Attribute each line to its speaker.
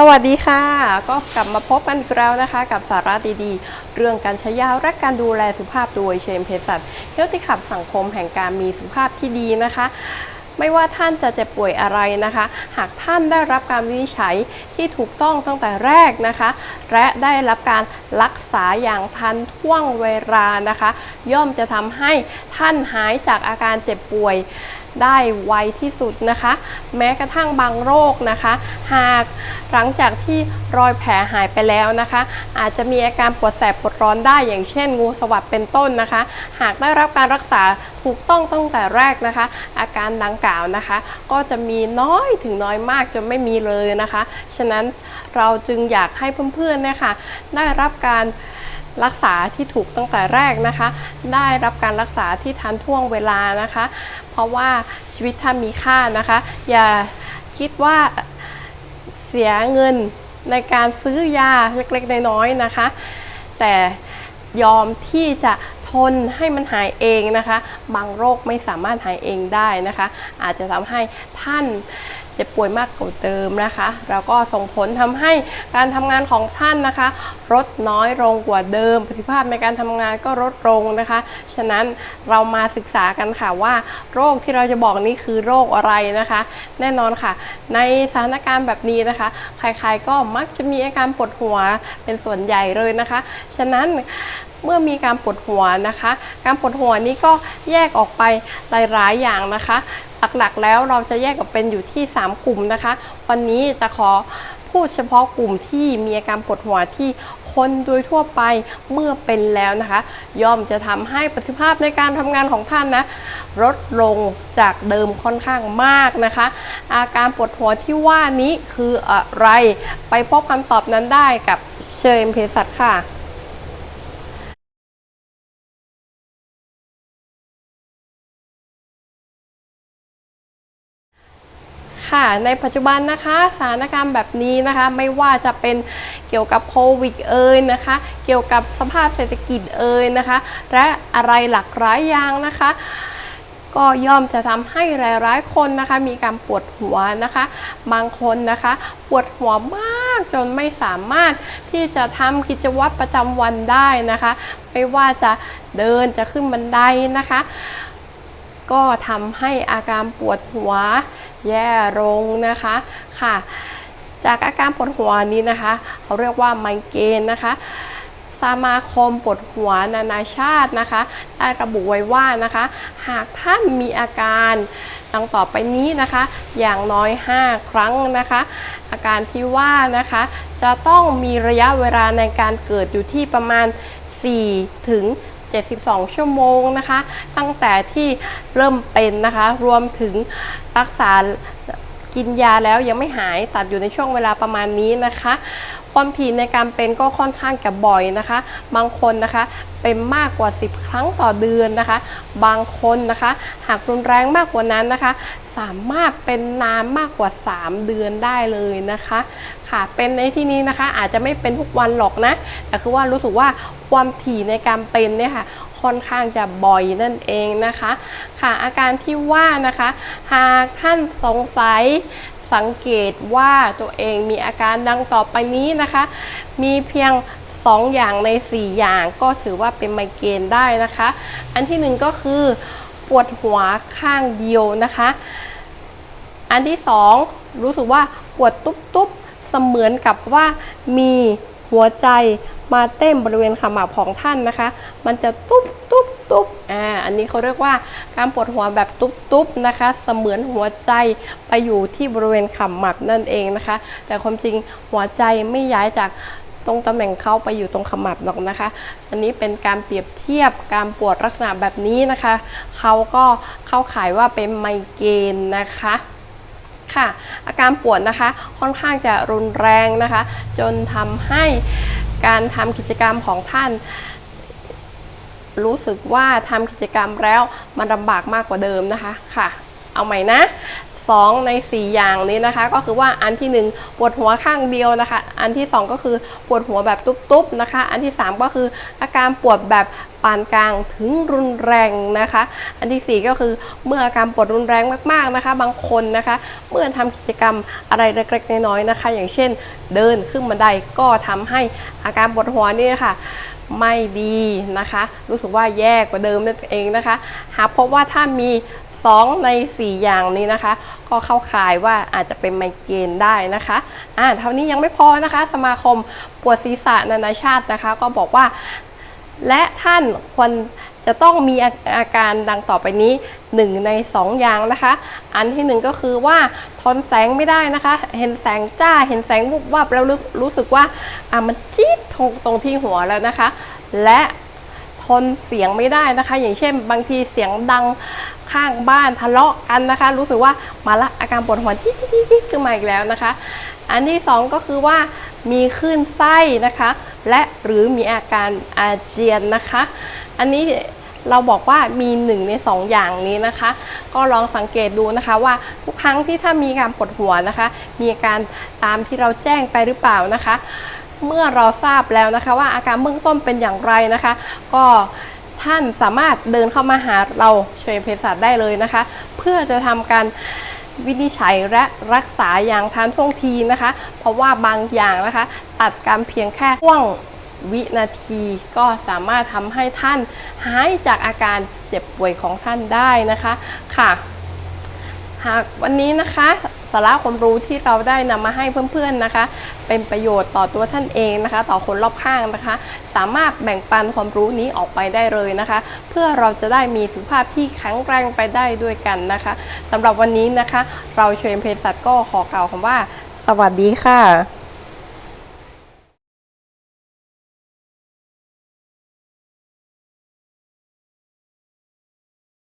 Speaker 1: สวัสดีค่ะ ก็กลับมาพบกันอีกแล้วนะคะ กับสาระดีๆ เรื่องการใช้ยาและการดูแลสุขภาพโดยเชมเภสัชเฮลติขับสังคมแห่งการมีสุขภาพที่ดีนะคะ ไม่ว่าท่านจะเจ็บป่วยอะไรนะคะ หากท่านได้รับการวินิจฉัยที่ถูกต้องตั้งแต่แรกนะคะ และได้รับการรักษาอย่างทันท่วงเวลานะคะ ย่อมจะทำให้ท่านหายจากอาการเจ็บป่วย ได้ไวที่สุดนะคะ แม้กระทั่งบางโรคนะคะ หากหลังจากที่รอยแผลหายไปแล้วนะคะ อาจจะมีอาการปวดแสบปวดร้อนได้อย่างเช่น งูสวัสดเป็นต้นนะคะ หากได้รับการรักษาถูกต้องตั้งแต่แรกนะคะ อาการดังกล่าวนะคะ ก็จะมีน้อยถึงน้อยมากจนไม่มีเลยนะคะ ฉะนั้นเราจึงอยากให้เพื่อนๆนี่ยค่ะได้รับการ รักษาที่ถูกตั้งแต่แรกนะคะ ได้รับการรักษาที่ทันท่วงเวลานะคะ เพราะว่าชีวิตถ้ามีค่านะคะ อย่าคิดว่าเสียเงินในการซื้อยาเล็กๆน้อยๆนะคะ แต่ยอมที่จะ ทนให้มันหายเองนะคะ บางโรคไม่สามารถหายเองได้นะคะ อาจจะทำให้ท่านเจ็บป่วยมากกว่าเดิมนะคะ แล้วก็ส่งผลทำให้การทำงานของท่านนะคะลดน้อยลงกว่าเดิม ประสิทธิภาพในการทำงานก็ลดลงนะคะ ฉะนั้นเรามาศึกษากันค่ะว่า โรคที่เราจะบอกนี้คือโรคอะไรนะคะ แน่นอนค่ะ ในสถานการณ์แบบนี้นะคะ ใครๆก็มักจะมีอาการปวดหัวเป็นส่วนใหญ่เลยนะคะ ฉะนั้น เมื่อมีการปวดหัวนะคะ การปวดหัวนี้ก็แยกออกไปหลายๆอย่างนะคะ หลักๆแล้วเราจะแยกออกเป็นอยู่ที่ 3 กลุ่มนะคะ วันนี้จะขอพูดเฉพาะกลุ่มที่มีอาการปวดหัวที่คนโดยทั่วไปเมื่อเป็นแล้วนะคะ ย่อมจะทำให้ประสิทธิภาพในการทำงานของท่านนะลดลงจากเดิมค่อนข้างมากนะคะ อาการปวดหัวที่ว่านี้คืออะไร ไปพบคำตอบนั้นได้กับเชยมเพสัตค่ะ ค่ะ ในปัจจุบันนะคะสถานการณ์แบบนี้นะคะ ไม่ว่าจะเป็นเกี่ยวกับโควิดเอ่ยนะคะ เกี่ยวกับสภาพเศรษฐกิจเอ่ยนะคะ และอะไรหลากหลายอย่างนะคะ ก็ย่อมจะทำให้หลายๆคนนะคะ มีการปวดหัวนะคะ บางคนนะคะ ปวดหัวมากจนไม่สามารถที่จะทำกิจวัตรประจำวันได้นะคะ ไม่ว่าจะเดินจะขึ้นบันไดนะคะ ก็ทำให้อาการปวดหัว แย่ลงนะคะค่ะ จากอาการปวดหัวนี้นะคะเขาเรียกว่าไมเกรนนะคะสมาคมปวดหัวนานาชาตินะคะ ได้ระบุไว้ว่านะคะ หากท่านมีอาการดังต่อไปนี้นะคะ อย่างน้อย 5 ครั้งนะคะ อาการที่ว่านะคะ จะต้องมีระยะเวลาในการเกิดอยู่ที่ประมาณ 4 ถึง 72 ชั่วโมงนะคะ ตั้งแต่ที่เริ่มเป็นนะคะ รวมถึงรักษา กินยาแล้วยังไม่หายตัดอยู่ในช่วงเวลาประมาณนี้นะคะ ความถี่ในการเป็นก็ค่อนข้างจะบ่อยนะคะ บางคนนะคะเป็นมากกว่า 10 ครั้งต่อเดือนนะคะ บางคนนะคะ หากรุนแรงมากกว่านั้นนะคะ สามารถเป็นนานมากกว่า 3 เดือนได้เลยนะคะ ค่ะเป็นในที่นี้นะคะอาจจะไม่เป็นทุกวันหรอกนะแต่คือว่ารู้สึกว่าความถี่ในการเป็นเนี่ยค่ะ ค่อนข้างจะบ่อยนั่นเองนะคะค่ะอาการที่ว่านะคะ หากท่านสงสัยสังเกตว่าตัวเองมีอาการดังต่อไปนี้นะคะ มีเพียง 2 อย่างใน 4 อย่างก็ถือว่าเป็นไมเกรนได้นะคะ อันที่หนึ่งก็คือปวดหัวข้างเดียวนะคะ อันที่สองรู้สึกว่าปวดตุ๊บๆเสมือนกับว่ามีหัวใจ มาเต้นบริเวณขมับของท่านนะคะ มันจะตุ๊บตุ๊บตุ๊บอ่าอันนี้เขาเรียกว่าการปวดหัวแบบตุ๊บตุ๊บนะคะ เสมือนหัวใจไปอยู่ที่บริเวณขมับนั่นเองนะคะ แต่ความจริงหัวใจไม่ย้ายจากตรงตำแหน่งเข้าไปอยู่ตรงขมับหรอกนะคะ อันนี้เป็นการเปรียบเทียบการปวดลักษณะแบบนี้นะคะ เขาก็เข้าข่ายว่าเป็นไมเกรนนะคะค่ะอาการปวดนะคะค่อนข้างจะรุนแรงนะคะ จนทำให้ การทำกิจกรรมของท่าน รู้สึกว่าทำกิจกรรมแล้วมันลำบากมากกว่าเดิมนะคะค่ะ เอาใหม่นะ 2 ใน 4 อย่างนี้นะคะ ก็คือว่าอันทีหนึ่1 ปวดหัวข้างเดียวนะคะ อันที่ 2 ก็คือปวดหัวแบบตุ๊บๆนะคะ อันที่ 3 ก็คืออาการปวดแบบปานกลางถึงรุนแรงนะคะ อันทีสี่4 ก็คือเมื่ออาการปวดรุนแรงมากๆนะคะ บางคนนะคะ เมื่อทำกิจกรรมอะไรเล็กๆน้อยๆนะคะ อย่างเช่น เดินขึ้นบันไดก็ทำให้อาการปวดหัวนี่ค่ะไม่ดีนะคะ รู้สึกว่าแย่กว่าเดิมนั่นเองนะคะ หากพบว่าถ้ามี 2 ใน 4 อย่างนี้นะคะ ก็เข้าข่ายว่าอาจจะเป็นไมเกรนได้นะคะอ่าเท่านี้ยังไม่พอนะคะ สมาคมปวดศีรษะนานาชาตินะคะ ก็บอกว่า และท่านควรจะต้องมีอาการดังต่อไปนี้ 1 ใน 2 อย่างนะคะ อันที่ 1 ก็คือว่าทนแสงไม่ได้นะคะ เห็นแสงจ้าเห็นแสงวุบวับแล้วรู้รู้สึกว่าอะมันจี๊ดตรงตรงที่หัวแล้วนะคะ และ ทนเสียงไม่ได้นะคะ อย่างเช่น บางทีเสียงดังข้างบ้านทะเลาะกันนะคะ รู้สึกว่ามาละอาการปวดหัวจี๊ดจี๊ดจี๊ดจี๊ดขึ้นมาอีกแล้วนะคะ อันที่สองก็คือว่ามีคลื่นไส้นะคะ และหรือมีอาการอาเจียนนะคะ อันนี้เราบอกว่ามีหนึ่งในสองอย่างนี้นะคะ ก็ลองสังเกตดูนะคะว่าทุกครั้งที่ถ้ามีการปวดหัวนะคะ มีอาการตามที่เราแจ้งไปหรือเปล่านะคะ เมื่อเราทราบแล้วนะคะ ว่าอาการเบื้องต้นเป็นอย่างไรนะคะ ก็ท่านสามารถเดินเข้ามาหาเราเชิญเภสัชได้เลยนะคะ เพื่อจะทำการวินิจฉัยและรักษาอย่างทันท่วงทีนะคะ เพราะว่าบางอย่างนะคะ ตัดการเพียงแค่ช่วงวินาทีก็สามารถทำให้ท่านหายจากอาการเจ็บป่วยของท่านได้นะคะค่ะ หากวันนี้นะคะาระความรู้ที่เราได้นำมาให้เพื่อนๆนะคะ เป็นประโยชน์ต่อตัวท่านเองนะคะ ต่อคนรอบข้างนะคะ สามารถแบ่งปันความรู้นี้ออกไปได้เลยนะคะ เพื่อเราจะได้มีสุขภาพที่แข็งแรงไปได้ด้วยกันนะคะสำหรับวันนี้นะคะ เราเชมเพศสัตว์ก็ขอกล่าวคำว่า สวัสดีค่ะ